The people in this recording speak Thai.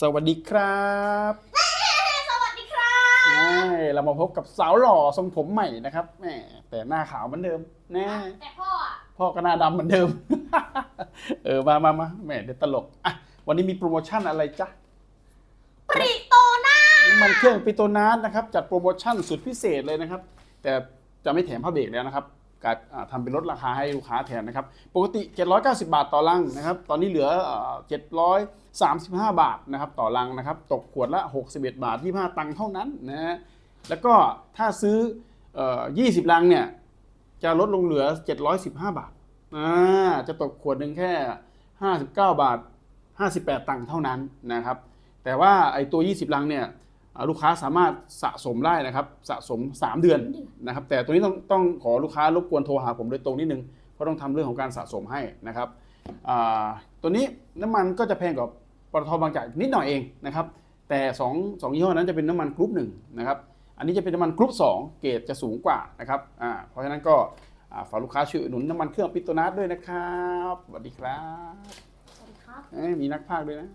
สวัสดีครับสวัสดีครับเอ้ยเรามาพบกับสาวหล่อทรงผมใหม่นะครับแหมแต่หน้าขาวเหมือนเดิมแน่แต่พ่ออะพ่อก็หน้าดำเหมือนเดิม เออมามามาแหมเดี๋ยวตลกอะวันนี้มีโปรโมชั่นอะไรจ๊ะปริโตนาน้ำมันเครื่องปิโตรนาสนะครับ จัดโปรโมชั่นสุดพิเศษเลยนะครับ แต่จะไม่แถมผ้าเบรกแล้วนะครับ การทำเป็นลดราคาให้ลูกค้าแทนนะครับปกติ 790 บาทต่อลังนะครับตอนนี้เหลือ 735 บาทนะครับต่อลังนะครับตกขวดละ 61 บาท 25 ตังค์เท่านั้นนะฮะแล้วก็ถ้าซื้ออ20 ลังเนี่ยจะลดลงเหลือ 715 บาทอ่าจะตกขวดหนึ่งแค่ 59 บาท 58 ตังค์เท่านั้นนะครับแต่ว่าไอ้ตัว 20 ลังเนี่ย ลูกค้าสามารถสะสมได้นะครับ สะสม 3 เดือนนะครับ แต่ตัวนี้ต้องต้องขอลูกค้ารบกวนโทรหาผมโดยตรงนิดนึงเพราะต้องทำเรื่องของการสะสมให้นะครับอ่าตัวนี้น้ำมันก็จะแพงกว่าปตทบางจากนิดหน่อยเองนะครับ แต่2งยี่ห้อนั้นจะเป็นน้ำมันกรุ๊ปหนึ่งนะครับ อันนี้จะเป็นน้ำมันกรุ๊ป2เกรดจะสูงกว่านะครับอ่าเพราะฉะนั้นก็อ่าฝากลูกค้าช่วยอุดหนุนน้ำมันเครื่องปิโตรนัสด้วยนะครับสวัสดีครับสวัสดีครับเอ้ยมีนักพากย์ด้วยนะ